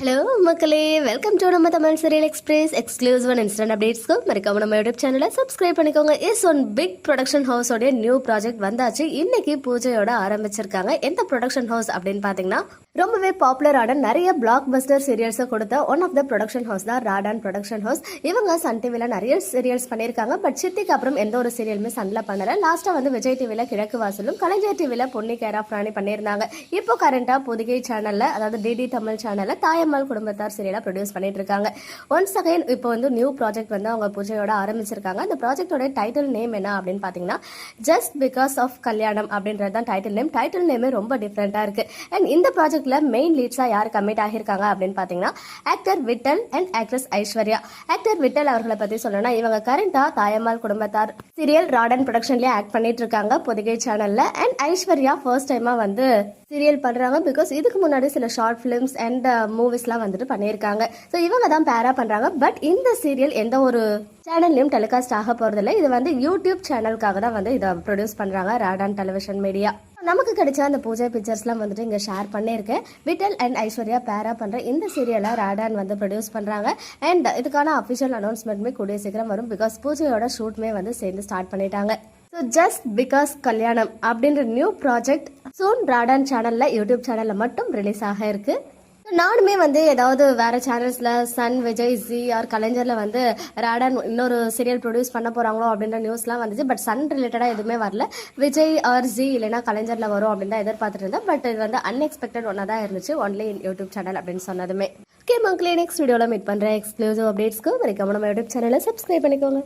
Hello மக்களே. Welcome to நம்ம Tamil serial express exclusive and instant அப்டேட்ஸ்க்கு மறக்காம நம்ம யூடியூப் சேனலை சப்ஸ்கிரைப் பண்ணிக்கோங்க. இஸ் ஒன் பிக் ப்ரொடக்ஷன் ஹவுஸோடைய நியூ ப்ராஜெக்ட் வந்தாச்சு. இன்னைக்கு பூஜையோட ஆரம்பிச்சிருக்காங்க. எந்த ப்ரொடக்ஷன் ஹவுஸ் அப்படின்னு பார்த்தீங்கன்னா ரொம்பவே பாப்புலரான நிறைய பிளாக் பஸ்டர் சீரியல்ஸை கொடுத்த one of the production house தான் ராடான் ப்ரொடக்ஷன் ஹவுஸ் இவங்க சன் டிவியில் நிறைய சீரியல்ஸ் பண்ணியிருக்காங்க. பட் சித்திக்கு அப்புறம் எந்த ஒரு சீரியலுமே சன்ல பண்ணல. லாஸ்ட்டாக வந்து விஜய் டிவியில் கிழக்கு வாசலும் கலைஞர் டிவியில் பொன்னி கேரா பிராணி ராணி பண்ணியிருந்தாங்க. இப்போ கரண்டாக புதுகை சேனலில் அதாவது டிடி தமிழ் சேனலில் தாயம்மாள் குடும்பத்தார் சீரியலாக ப்ரொடியூஸ் பண்ணிட்டு இருக்காங்க. ஒன்ஸ் அகைன் இப்போ வந்து நியூ ப்ராஜெக்ட் வந்து அவங்க பூஜையோட ஆரம்பிச்சிருக்காங்க. அந்த ப்ராஜெக்டோட டைட்டில் நேம் என்ன அப்படின்னு பார்த்தீங்கன்னா ஜஸ்ட் பிகாஸ் ஆஃப் கல்யாணம் அப்படின்றது தான் டைட்டில் நேம் டைட்டில் நேமே ரொம்ப டிஃப்ரெண்ட்டாக இருக்குது அண்ட் இந்த ப்ராஜெக்ட் ப்ராஜெக்ட்ல மெயின் லீட்ஸாக யார் கமிட் ஆகியிருக்காங்க அப்படின்னு பார்த்தீங்கன்னா actor Vittal and actress Aishwarya. Actor Vittal அவர்களை பற்றி சொல்லணும்னா இவங்க கரண்டா தாயம்மாள் குடும்பத்தார் சீரியல் ராடன் ப்ரொடக்ஷன்லேயே ஆக்ட் பண்ணிட்டு இருக்காங்க பொதிகை சேனல்ல அண்ட் ஐஸ்வர்யா ஃபர்ஸ்ட் டைமா வந்து சீரியல் பண்றாங்க பிகாஸ் இதுக்கு முன்னாடி சில ஷார்ட் ஃபிலிம்ஸ் அண்ட் மூவிஸ்லாம் வந்துட்டு பண்ணியிருக்காங்க. ஸோ இவங்க தான் பேரா பண்றாங்க. பட் இந்த சீரியல் எந்த ஒரு சேனல்லையும் டெலிகாஸ்ட் ஆக போகிறதில்ல இது வந்து யூடியூப் சேனலுக்காக தான் வந்து இதை ப்ரொடியூஸ் பண்றாங்க ராடான் டெலிவிஷன் மீடியா நமக்கு கிடைச்ச அந்த பூஜை பிக்சர்ஸ்லாம் வந்துட்டு இங்கே ஷேர் பண்ணியிருக்கேன். விட்டல் அண்ட் ஐஸ்வர்யா பேரா பண்ணுற இந்த சீரியலை ராடான் வந்து ப்ரொடியூஸ் பண்ணுறாங்க அண்ட் இதுக்கான அஃபிஷியல் அனௌன்ஸ்மெண்ட்டுமே கூடிய சீக்கிரம் வரும் பிகாஸ் பூஜையோட ஷூட்மே வந்து சேர்ந்து ஸ்டார்ட் பண்ணிட்டாங்க. ஸோ ஜஸ்ட் பிகாஸ் கல்யாணம் அப்படின்ற நியூ ப்ராஜெக்ட் சூன் ராடான் சேனலில் யூடியூப் சேனலில் மட்டும் ரிலீஸ் ஆக இருக்குது நானுமே வந்து ஏதாவது வேற சேனல்ஸ்ல சன் விஜய் ஜி ஆர் கலைஞர்ல வந்து ரேடன் இன்னொரு சீரியல் ப்ரொடியூஸ் பண்ண போறாங்களோ அப்படின்ற நியூஸ்லாம் வந்துச்சு. பட் சன் ரிலேட்டடா எதுவுமே வரல. விஜய் ஆர் ஜி இல்லைன்னா கலைஞர்ல வரும் அப்படின்னு தான் எதிர்பார்த்துட்டு இருந்தேன். பட் இது வந்து அன்எக்ஸ்பெக்டட் ஒன்றா தான் இருந்துச்சு. ஒன்லி யூடியூப் சேனல் அப்படின்னு சொன்னதுமே. ஓகே மக்களே நெக்ஸ்ட் வீடியோவில் மீட் பண்ணுறேன் எக்ஸ்க்ளூசிவ் அப்டேட்ஸ்க்கு வரைக்கும் நம்ம யூடியூப் சேனலை சப்ஸ்கிரைப் பண்ணிக்கோங்க.